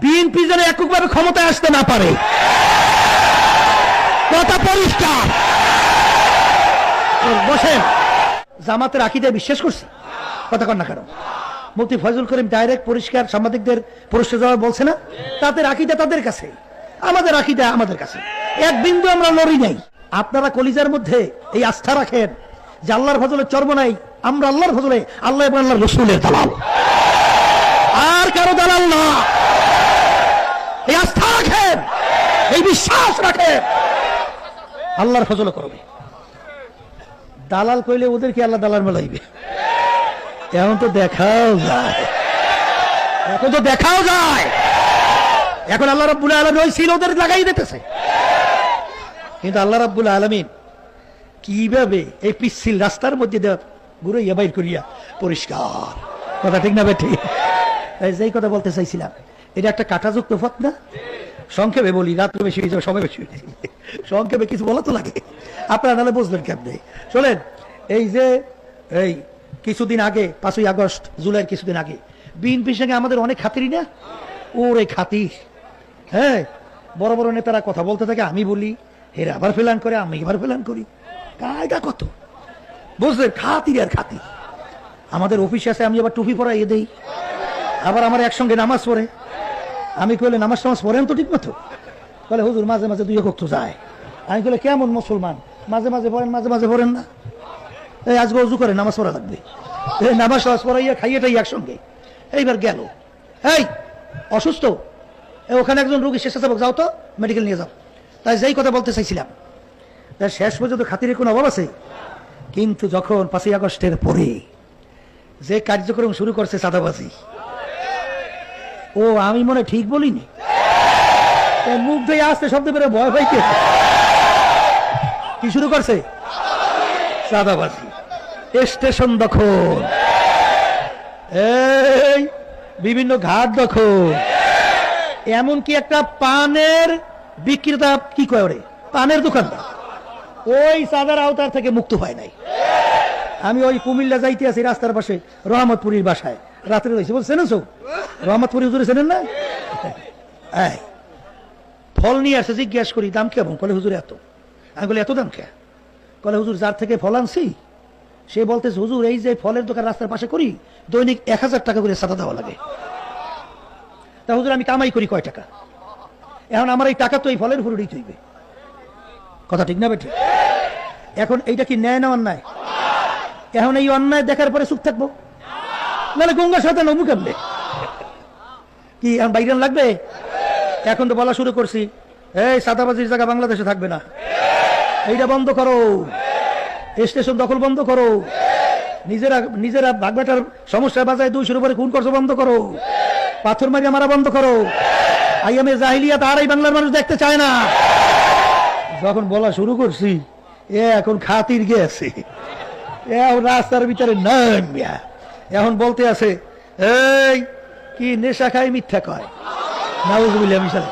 BNP যেন এককভাবে ক্ষমতায় আসতে না পারে। কথা পরিষ্কার। বসেন, জামাতের আকিদায় বিশ্বাস করছি। কথা কর না কেন। মুফতি ফজল করিম ডাইরেক্ট পরিষ্কার সাংবাদিকদের পুরস্কার জবাব বলছে না। তাদের আকিদা তাদের কাছে। আমাদের আকিদা আমাদের কাছে। এক বিন্দু আমরা লড়ি নাই। আপনারা কলিজার মধ্যে এই আস্থা রাখেন যে আল্লাহর ফজলের চর্ম নাই। আমরা আল্লাহর ফজলে আল্লাহ আল্লাহ রসুলের দালাল। আর কারও দালাল না। এই আস্থা রাখেন, এই বিশ্বাস রাখেন। আল্লাহর ফজল করবে। দালাল কইলে ওদের কি আল্লাহ দালাল মেলাইবে এখন তো দেখাও যায়। এখন তো দেখাও যায়। এখন আল্লাহ রাব্বুল আলমী ওই ছিল ওদের লাগাই দিতেছে। কিন্তু আল্লাহ রাব্বুল আলমিন কীভাবে এই পিচ্ছিল রাস্তার মধ্যে ঘুরাইয়া বাইর করিয়া পরিষ্কার। কথা ঠিক না বেঠি? এই যেই কথা বলতে চাইছিলাম। এটা একটা কাটাযুক্ত পথ না সংক্ষেপে বলি, রাত্রে বেশি হয়ে যাবে, সময় বেশি হয়ে সংক্ষেপে কিছু বলা তো লাগে। আপনারা নাহলে বুঝবেন কেমনে? শোনেন, এই যে, এই কিছুদিন আগে, পাঁচই আগস্ট, জুলাইয়ের কিছুদিন আগে, বিএনপির সঙ্গে আমাদের অনেক খাতিরই না? ওরে খাতির। হ্যাঁ বড় বড় নেতারা কথা বলতে থাকে, আমি বলি, এরা আবার ফেলান করে, আমি এবার ফেলান করি। কায়দা কত? বুঝলেন, খাতির আর খাতির। আমাদের অফিসে আছে, আমি আবার টুপি পরাইয়ে দেই। আবার আমার একসঙ্গে নামাজ পড়ে। আমি কইলে নামাজ টামাজ পড়েন তো ঠিক মতো? বলে হুজুর মাঝে মাঝে দুই তো যায়। আমি কইলে কেমন মুসলমান? মাঝে মাঝে পড়েন, মাঝে মাঝে পড়েন না। এই আজকে অজু করে নামাজ পড়া লাগবে। এই নামাজ টামাজ পড়াইয়া খাইয়ে খাইয়েটাই একসঙ্গে। এইবার গেল। এই, অসুস্থ? ওখানে একজন রোগী শেষ আছে যাও তো মেডিকেল নিয়ে যাও। তাই যেই কথা বলতে চাইছিলাম শেষ পর্যন্ত খাতিরের কোনো অভাব আছে? কিন্তু যখন পাঁচই আগস্টের পরে যে কার্যক্রম শুরু করছে চাঁদাবাজি ও, আমি মনে ঠিক বলিনি। মুখ দিয়ে আসতে শব্দ বেরো ভয় পাইতে কি শুরু করছে? চাঁদাবাজি। স্টেশন দখল। এই, বিভিন্ন ঘাট দখল। এমনকি একটা পানের বিক্রেতা কি করে পানের দোকানদার। ওই চাঁদার আওতার থেকে মুক্ত হয় নাই। আমি ওই কুমিল্লা যাইতে আছি রাস্তার পাশে, রহমতপুরীর বাসায়। রাত্রে রয়েছে। বলছেন তো রহমতপুরি হুজুরে চেনেন না? ফল নিয়ে আসে জিজ্ঞাসা করি দাম কেমন? কলে হুজুর এত। আমি বলি এত দাম কে? কলে হুজুর যার থেকে ফল আনছি সে বলতেছে হুজুর এই যে ফলের দোকান রাস্তার পাশে করি দৈনিক এক হাজার টাকা করে সাদা দেওয়া লাগে। তা হুজুর আমি কামাই করি কয় টাকা? এখন আমার এই টাকা তো এই ফলের উপরে হইবে কথা ঠিক না বেঠিক এখন এইটা কি ন্যায় না অন্যায়? এখন এই অন্যায় দেখার পরে চুপ থাকব? নাহলে গঙ্গা সাথে নবু কেমনে? কি, এখন বাইরে লাগবে? এখন তো বলা শুরু করছি। এই সাদাবাজির জায়গা বাংলাদেশে থাকবে না। এইটা বন্ধ করো। স্টেশন দখল বন্ধ করো। নিজেরা নিজেরা বাগবাটার সমস্যা বাজায় দুইশোর উপরে খুন করছ বন্ধ করো। পাথর মারিয়া মারা বন্ধ করো। আইএমএ জাহিলিয়াত আর এই বাংলার মানুষ দেখতে চায় না। যখন বলা শুরু করছি, এ এখন খাতির গেছে এখন রাস্তার ভিতরে নাম। এখন বলতে আছে এই কি নেশা খায় মিথ্যা কয়? নাউজুবিল্লাহ মিশালে